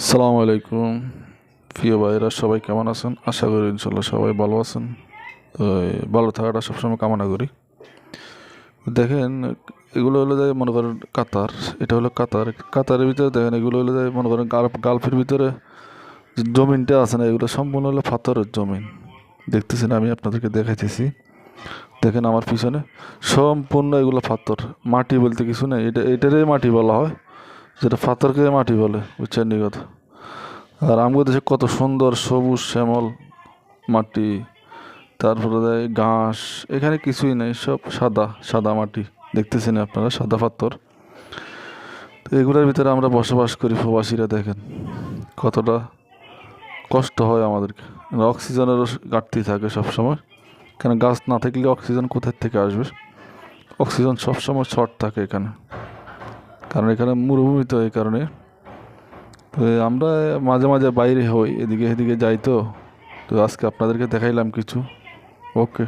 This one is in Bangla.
আসসালামু আলাইকুম। প্রিয় ভাইরা সবাই কেমন আছেন? আশা করি ইনশাল্লাহ সবাই ভালো আছেন। তো ভালো থাকাটা সবসময় কামনা করি। দেখেন, এগুলো হলো যায় মনে করেন কাতার, এটা হলো কাতার। কাতারের ভিতরে দেখেন, এগুলো হলো যায় মনে করেন গালফ গালফের ভিতরে যে জমিনটা আছে না, এগুলো সম্পূর্ণ হলো পাথরের জমিন। দেখতেছেন, আমি আপনাদেরকে দেখাইতেছি। দেখেন আমার পিছনে সম্পূর্ণ এগুলো পাথর। মাটি বলতে কিছু নেই। এটা, এটারই মাটি বলা হয়। যেটা পাথরকে মাটি বলে, বুঝছেন কথা? আর আমাদের দেশে কত সুন্দর সবুজ শ্যামল মাটি, তারপরে দেয় ঘাস, এখানে কিছুই নেই, সব সাদা সাদা মাটি। দেখতেছেন আপনারা, সাদা পাথর। তো এগুলোর ভিতরে আমরা বসবাস করি প্রবাসীরা, দেখেন। কতটা কষ্ট হয় আমাদেরকে। অক্সিজেনেরও ঘাটতি থাকে সবসময়। কেন গাছ না থাকলে অক্সিজেন কোথার থেকে আসবে? অক্সিজেন সবসময় শর্ট থাকে এখানে। কারণ এখানে মরুভূমি তো এই কারণে। তো আমরা মাঝে মাঝে বাইরে হই, এদিকে এদিকে যাই তো। তো আজকে আপনাদেরকে দেখাইলাম কিছু। ওকে।